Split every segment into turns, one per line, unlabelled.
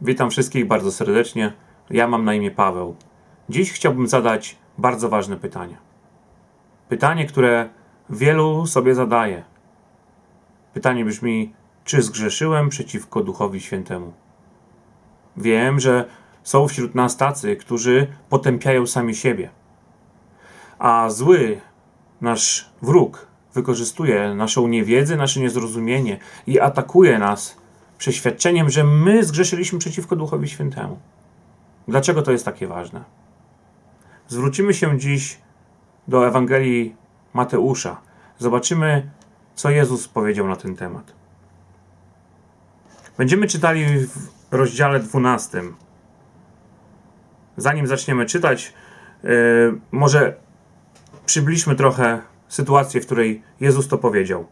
Witam wszystkich bardzo serdecznie. Ja mam na imię Paweł. Dziś chciałbym zadać bardzo ważne pytanie. Pytanie, które wielu sobie zadaje. Pytanie brzmi: czy zgrzeszyłem przeciwko Duchowi Świętemu? Wiem, że są wśród nas tacy, którzy potępiają sami siebie. A zły, nasz wróg, wykorzystuje naszą niewiedzę, nasze niezrozumienie i atakuje nas przeświadczeniem, że my zgrzeszyliśmy przeciwko Duchowi Świętemu. Dlaczego to jest takie ważne? Zwrócimy się dziś do Ewangelii Mateusza. Zobaczymy, co Jezus powiedział na ten temat. Będziemy czytali w rozdziale 12. Zanim zaczniemy czytać, yy, może przybliżmy trochę sytuację, w której Jezus to powiedział.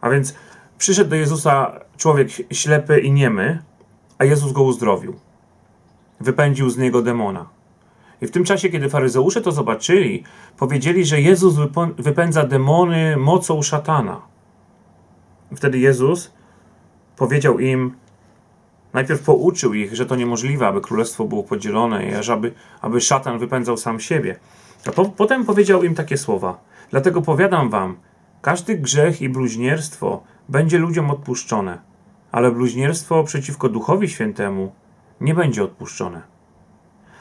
A więc przyszedł do Jezusa człowiek ślepy i niemy, a Jezus go uzdrowił. Wypędził z niego demona. I w tym czasie, kiedy faryzeusze to zobaczyli, powiedzieli, że Jezus wypędza demony mocą szatana. Wtedy Jezus powiedział im, najpierw pouczył ich, że to niemożliwe, aby królestwo było podzielone i aby, aby szatan wypędzał sam siebie. A po, potem powiedział im takie słowa. Dlatego powiadam wam, każdy grzech i bluźnierstwo będzie ludziom odpuszczone, ale bluźnierstwo przeciwko Duchowi Świętemu nie będzie odpuszczone.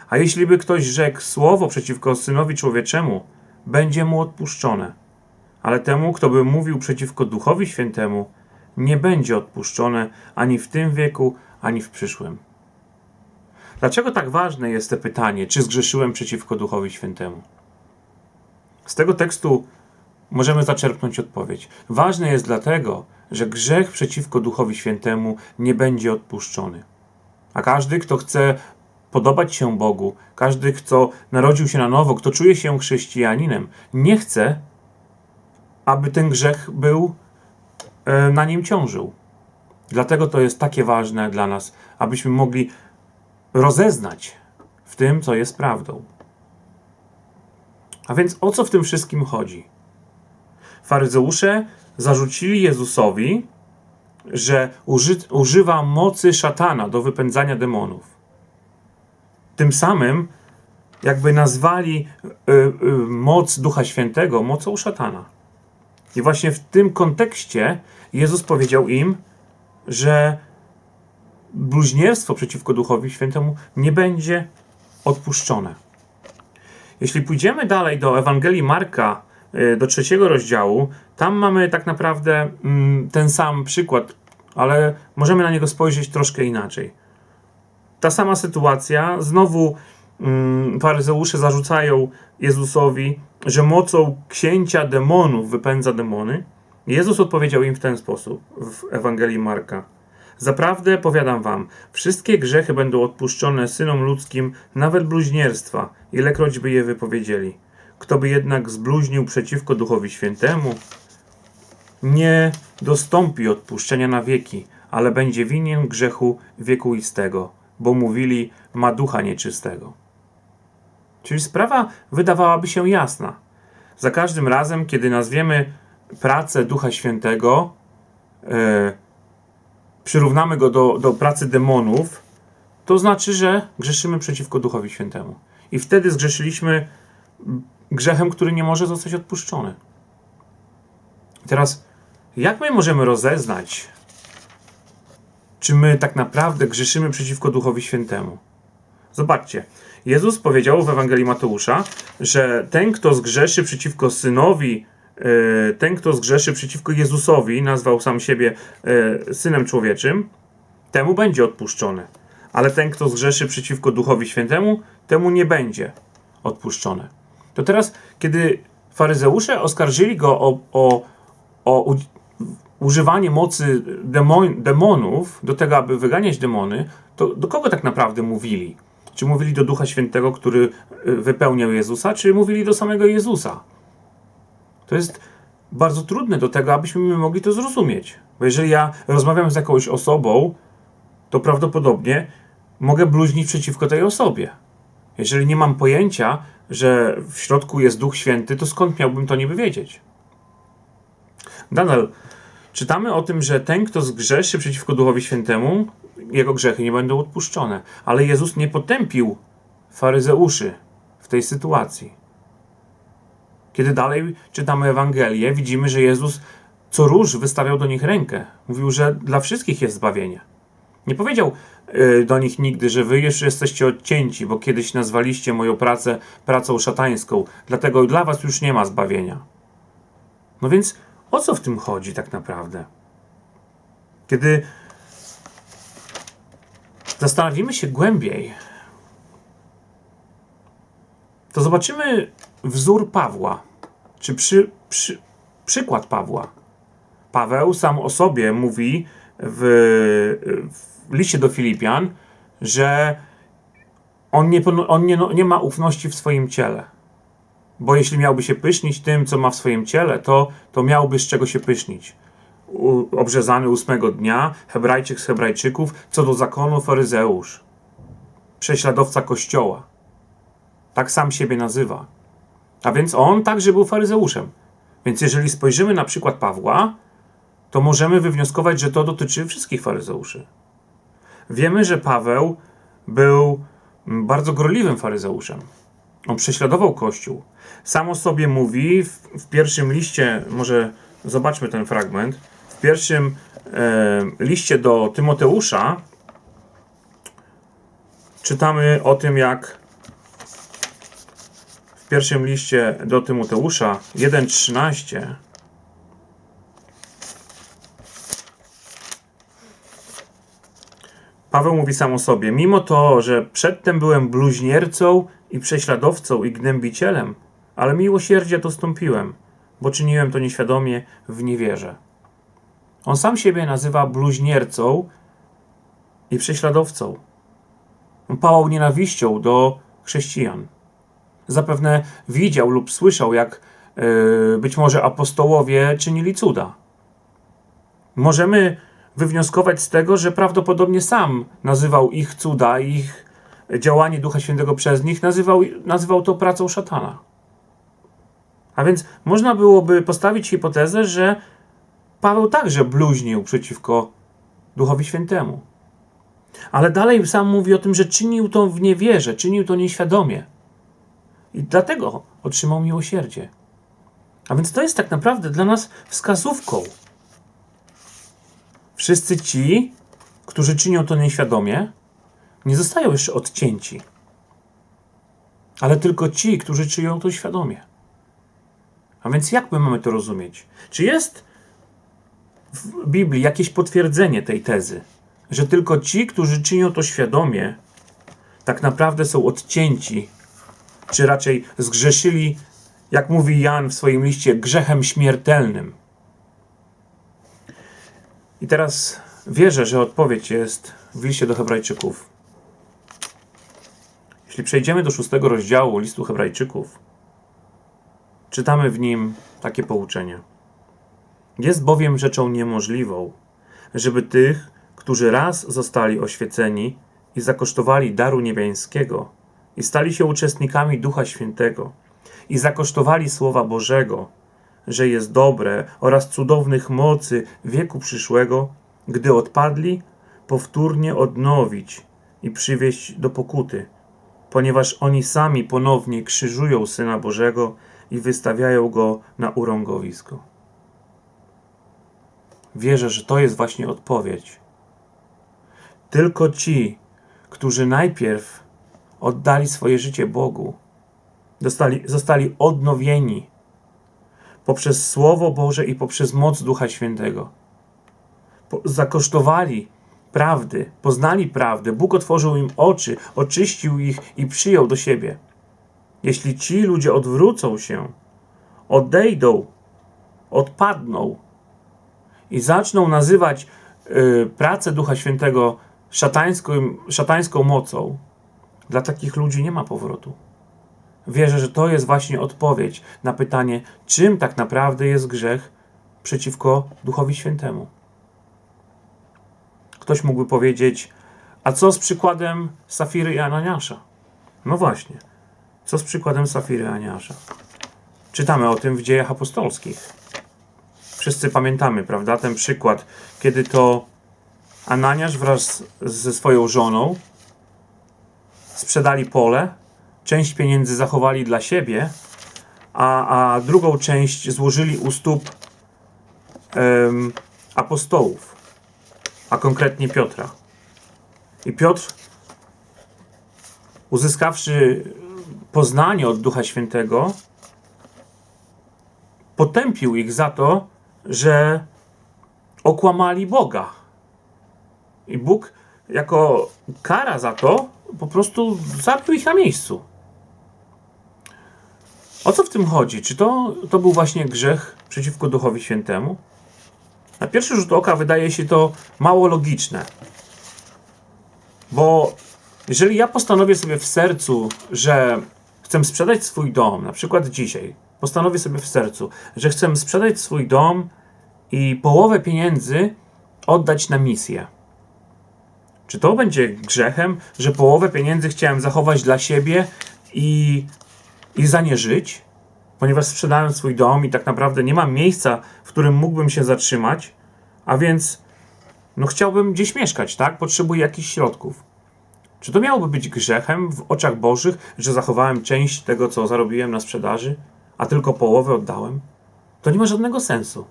A jeśli by ktoś rzekł słowo przeciwko Synowi Człowieczemu, będzie mu odpuszczone. Ale temu, kto by mówił przeciwko Duchowi Świętemu, nie będzie odpuszczone ani w tym wieku, ani w przyszłym. Dlaczego tak ważne jest to pytanie, czy zgrzeszyłem przeciwko Duchowi Świętemu? Z tego tekstu możemy zaczerpnąć odpowiedź. Ważne jest dlatego, że grzech przeciwko Duchowi Świętemu nie będzie odpuszczony. A każdy, kto chce podobać się Bogu, każdy, kto narodził się na nowo, kto czuje się chrześcijaninem, nie chce, aby ten grzech był e, na nim ciążył. Dlatego to jest takie ważne dla nas, abyśmy mogli rozeznać w tym, co jest prawdą. A więc o co w tym wszystkim chodzi? Faryzeusze zarzucili Jezusowi, że uży, używa mocy szatana do wypędzania demonów. Tym samym jakby nazwali y, y, moc Ducha Świętego mocą szatana. I właśnie w tym kontekście Jezus powiedział im, że bluźnierstwo przeciwko Duchowi Świętemu nie będzie odpuszczone. Jeśli pójdziemy dalej do Ewangelii Marka, do trzeciego rozdziału, tam mamy tak naprawdę mm, ten sam przykład, ale możemy na niego spojrzeć troszkę inaczej. Ta sama sytuacja, znowu mm, faryzeusze zarzucają Jezusowi, że mocą księcia demonów wypędza demony. Jezus odpowiedział im w ten sposób w Ewangelii Marka. Zaprawdę powiadam wam, wszystkie grzechy będą odpuszczone synom ludzkim, nawet bluźnierstwa, ilekroć by je wypowiedzieli. Kto by jednak zbluźnił przeciwko Duchowi Świętemu, nie dostąpi odpuszczenia na wieki, ale będzie winien grzechu wiekuistego, bo mówili, ma ducha nieczystego. Czyli sprawa wydawałaby się jasna. Za każdym razem, kiedy nazwiemy pracę Ducha Świętego, e, przyrównamy go do, do pracy demonów, to znaczy, że grzeszymy przeciwko Duchowi Świętemu. I wtedy zgrzeszyliśmy grzechem, który nie może zostać odpuszczony. Teraz, jak my możemy rozeznać, czy my tak naprawdę grzeszymy przeciwko Duchowi Świętemu? Zobaczcie, Jezus powiedział w Ewangelii Mateusza, że ten, kto zgrzeszy przeciwko synowi, e, ten, kto zgrzeszy przeciwko Jezusowi, nazwał sam siebie e, synem człowieczym, temu będzie odpuszczone. Ale ten, kto zgrzeszy przeciwko Duchowi Świętemu, temu nie będzie odpuszczone. To teraz, kiedy faryzeusze oskarżyli go o, o, o u, używanie mocy demon, demonów do tego, aby wyganiać demony, to do kogo tak naprawdę mówili? Czy mówili do Ducha Świętego, który y, wypełniał Jezusa, czy mówili do samego Jezusa? To jest bardzo trudne do tego, abyśmy my mogli to zrozumieć. Bo jeżeli ja rozmawiam z jakąś osobą, to prawdopodobnie mogę bluźnić przeciwko tej osobie. Jeżeli nie mam pojęcia, że w środku jest Duch Święty, to skąd miałbym to niby wiedzieć? Nadal czytamy o tym, że ten, kto zgrzeszy przeciwko Duchowi Świętemu, jego grzechy nie będą odpuszczone. Ale Jezus nie potępił faryzeuszy w tej sytuacji. Kiedy dalej czytamy Ewangelię, widzimy, że Jezus co róż wystawiał do nich rękę. Mówił, że dla wszystkich jest zbawienie. Nie powiedział y, do nich nigdy, że wy już jesteście odcięci, bo kiedyś nazwaliście moją pracę pracą szatańską, dlatego dla was już nie ma zbawienia. No więc o co w tym chodzi tak naprawdę? Kiedy zastanowimy się głębiej, to zobaczymy wzór Pawła, czy przy, przy, przykład Pawła. Paweł sam o sobie mówi w, w liście do Filipian, że on, nie, on nie, no, nie ma ufności w swoim ciele. Bo jeśli miałby się pysznić tym, co ma w swoim ciele, to, to miałby z czego się pysznić. U, obrzezany ósmego dnia, Hebrajczyk z Hebrajczyków, co do zakonu faryzeusz, prześladowca kościoła. Tak sam siebie nazywa. A więc on także był faryzeuszem. Więc jeżeli spojrzymy na przykład Pawła, to możemy wywnioskować, że to dotyczy wszystkich faryzeuszy. Wiemy, że Paweł był mm, bardzo gorliwym faryzeuszem. On prześladował Kościół. Sam o sobie mówi w, w pierwszym liście, może zobaczmy ten fragment, w pierwszym e, liście do Tymoteusza czytamy o tym, jak w pierwszym liście do Tymoteusza 1,13 Paweł mówi sam o sobie, mimo to, że przedtem byłem bluźniercą i prześladowcą i gnębicielem, ale miłosierdzie dostąpiłem, bo czyniłem to nieświadomie w niewierze. On sam siebie nazywa bluźniercą i prześladowcą. On pałał nienawiścią do chrześcijan. Zapewne widział lub słyszał, jak yy, być może apostołowie czynili cuda. Możemy wywnioskować z tego, że prawdopodobnie sam nazywał ich cuda, ich działanie Ducha Świętego przez nich, nazywał, nazywał to pracą szatana. A więc można byłoby postawić hipotezę, że Paweł także bluźnił przeciwko Duchowi Świętemu. Ale dalej sam mówi o tym, że czynił to w niewierze, czynił to nieświadomie. I dlatego otrzymał miłosierdzie. A więc to jest tak naprawdę dla nas wskazówką. Wszyscy ci, którzy czynią to nieświadomie, nie zostają jeszcze odcięci. Ale tylko ci, którzy czynią to świadomie. A więc jak my mamy to rozumieć? Czy jest w Biblii jakieś potwierdzenie tej tezy, że tylko ci, którzy czynią to świadomie, tak naprawdę są odcięci, czy raczej zgrzeszyli, jak mówi Jan w swoim liście, grzechem śmiertelnym? I teraz wierzę, że odpowiedź jest w liście do Hebrajczyków. Jeśli przejdziemy do szóstego rozdziału listu Hebrajczyków, czytamy w nim takie pouczenie. Jest bowiem rzeczą niemożliwą, żeby tych, którzy raz zostali oświeceni i zakosztowali daru niebiańskiego i stali się uczestnikami Ducha Świętego i zakosztowali Słowa Bożego, że jest dobre oraz cudownych mocy wieku przyszłego, gdy odpadli, powtórnie odnowić i przywieść do pokuty, ponieważ oni sami ponownie krzyżują Syna Bożego i wystawiają go na urągowisko. Wierzę, że to jest właśnie odpowiedź. Tylko ci, którzy najpierw oddali swoje życie Bogu, zostali, zostali odnowieni poprzez Słowo Boże i poprzez moc Ducha Świętego. Po, zakosztowali prawdy, poznali prawdę, Bóg otworzył im oczy, oczyścił ich i przyjął do siebie. Jeśli ci ludzie odwrócą się, odejdą, odpadną i zaczną nazywać y, pracę Ducha Świętego szatańską, szatańską mocą, dla takich ludzi nie ma powrotu. Wierzę, że to jest właśnie odpowiedź na pytanie, czym tak naprawdę jest grzech przeciwko Duchowi Świętemu. Ktoś mógłby powiedzieć, a co z przykładem Safiry i Ananiasza? No właśnie, co z przykładem Safiry i Ananiasza? Czytamy o tym w dziejach apostolskich. wszyscy pamiętamy, prawda? Ten przykład, kiedy to Ananiasz wraz ze swoją żoną sprzedali pole, część pieniędzy zachowali dla siebie, a, a drugą część złożyli u stóp em, apostołów, a konkretnie Piotra. I Piotr, uzyskawszy poznanie od Ducha Świętego, potępił ich za to, że okłamali Boga. I Bóg jako kara za to po prostu zabił ich na miejscu. O co w tym chodzi? Czy to, to był właśnie grzech przeciwko Duchowi Świętemu? Na pierwszy rzut oka wydaje się to mało logiczne. Bo jeżeli ja postanowię sobie w sercu, że chcę sprzedać swój dom, na przykład dzisiaj, postanowię sobie w sercu, że chcę sprzedać swój dom i połowę pieniędzy oddać na misję. Czy to będzie grzechem, że połowę pieniędzy chciałem zachować dla siebie i, i za nie żyć? Ponieważ sprzedałem swój dom i tak naprawdę nie mam miejsca, w którym mógłbym się zatrzymać, a więc no chciałbym gdzieś mieszkać, tak? Potrzebuję jakichś środków. Czy to miałoby być grzechem w oczach Bożych, że zachowałem część tego, co zarobiłem na sprzedaży, a tylko połowę oddałem? To nie ma żadnego sensu.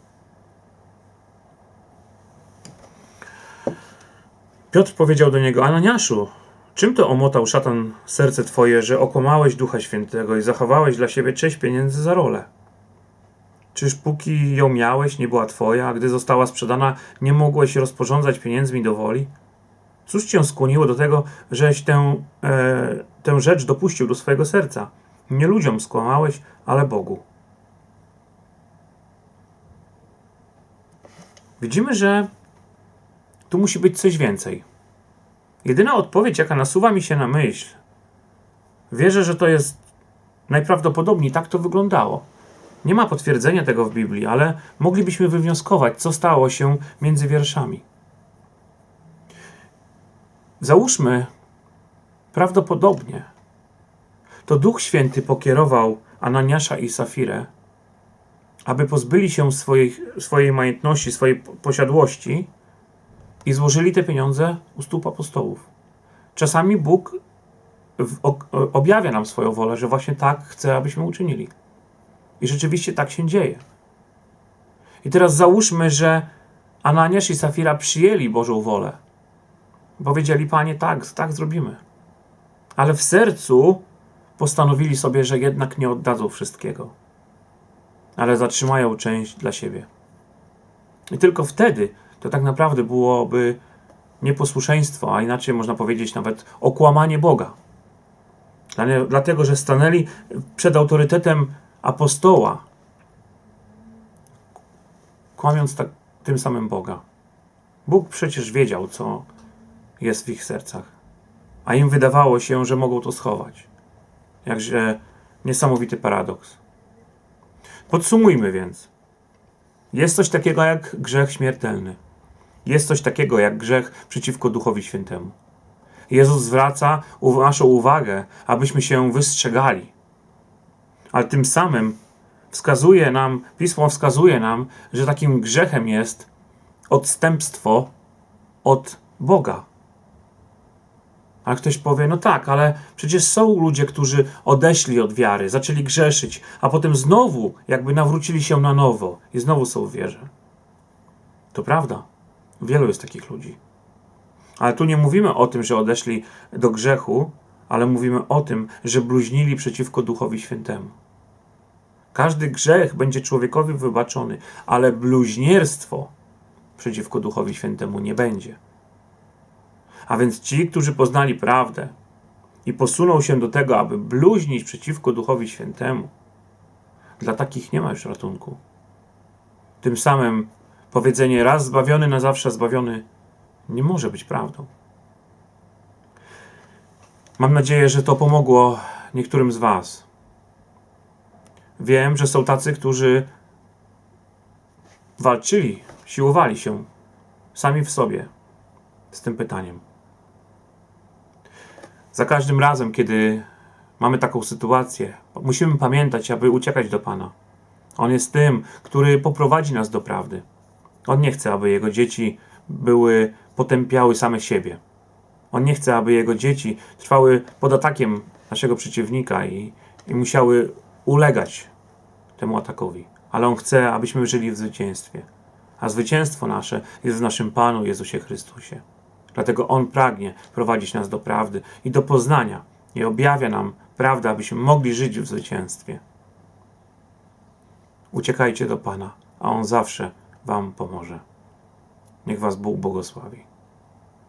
Piotr powiedział do niego: Ananiaszu, czym to omotał szatan serce twoje, że okłamałeś Ducha Świętego i zachowałeś dla siebie część pieniędzy za rolę? Czyż póki ją miałeś, nie była twoja, a gdy została sprzedana, nie mogłeś rozporządzać pieniędzmi do woli? Cóż cię skłoniło do tego, żeś tę, e, tę rzecz dopuścił do swojego serca? Nie ludziom skłamałeś, ale Bogu. Widzimy, że tu musi być coś więcej. Jedyna odpowiedź, jaka nasuwa mi się na myśl, wierzę, że to jest najprawdopodobniej tak to wyglądało. Nie ma potwierdzenia tego w Biblii, ale moglibyśmy wywnioskować, co stało się między wierszami. Załóżmy, prawdopodobnie, to Duch Święty pokierował Ananiasza i Safirę, aby pozbyli się swoich, swojej majątności, swojej posiadłości i złożyli te pieniądze u stóp apostołów. Czasami Bóg objawia nam swoją wolę, że właśnie tak chce, abyśmy uczynili. I rzeczywiście tak się dzieje. I teraz załóżmy, że Ananiasz i Safira przyjęli Bożą wolę. Powiedzieli, Panie, tak, tak zrobimy. Ale w sercu postanowili sobie, że jednak nie oddadzą wszystkiego, ale zatrzymają część dla siebie. I tylko wtedy to tak naprawdę byłoby nieposłuszeństwo, a inaczej można powiedzieć nawet okłamanie Boga. Dlatego, że stanęli przed autorytetem apostoła, kłamiąc tak, tym samym Boga. Bóg przecież wiedział, co jest w ich sercach, a im wydawało się, że mogą to schować. Jakże niesamowity paradoks. Podsumujmy więc. Jest coś takiego jak grzech śmiertelny. Jest coś takiego jak grzech przeciwko Duchowi Świętemu. Jezus zwraca naszą uwagę, abyśmy się wystrzegali. Ale tym samym wskazuje nam, Pismo wskazuje nam, że takim grzechem jest odstępstwo od Boga. A ktoś powie, no tak, ale przecież są ludzie, którzy odeszli od wiary, zaczęli grzeszyć, a potem znowu jakby nawrócili się na nowo i znowu są w wierze. To prawda. Wielu jest takich ludzi. Ale tu nie mówimy o tym, że odeszli do grzechu, ale mówimy o tym, że bluźnili przeciwko Duchowi Świętemu. Każdy grzech będzie człowiekowi wybaczony, ale bluźnierstwo przeciwko Duchowi Świętemu nie będzie. A więc ci, którzy poznali prawdę i posuną się do tego, aby bluźnić przeciwko Duchowi Świętemu, dla takich nie ma już ratunku. Tym samym powiedzenie raz zbawiony, na zawsze zbawiony nie może być prawdą. Mam nadzieję, że to pomogło niektórym z Was. Wiem, że są tacy, którzy walczyli, siłowali się sami w sobie z tym pytaniem. Za każdym razem, kiedy mamy taką sytuację, musimy pamiętać, aby uciekać do Pana. On jest tym, który poprowadzi nas do prawdy. On nie chce, aby jego dzieci były potępiały same siebie. On nie chce, aby jego dzieci trwały pod atakiem naszego przeciwnika i, i musiały ulegać temu atakowi. Ale on chce, abyśmy żyli w zwycięstwie. A zwycięstwo nasze jest w naszym Panu Jezusie Chrystusie. Dlatego On pragnie prowadzić nas do prawdy i do poznania i objawia nam prawdę, abyśmy mogli żyć w zwycięstwie. Uciekajcie do Pana, a On zawsze Wam pomoże. Niech Was Bóg błogosławi.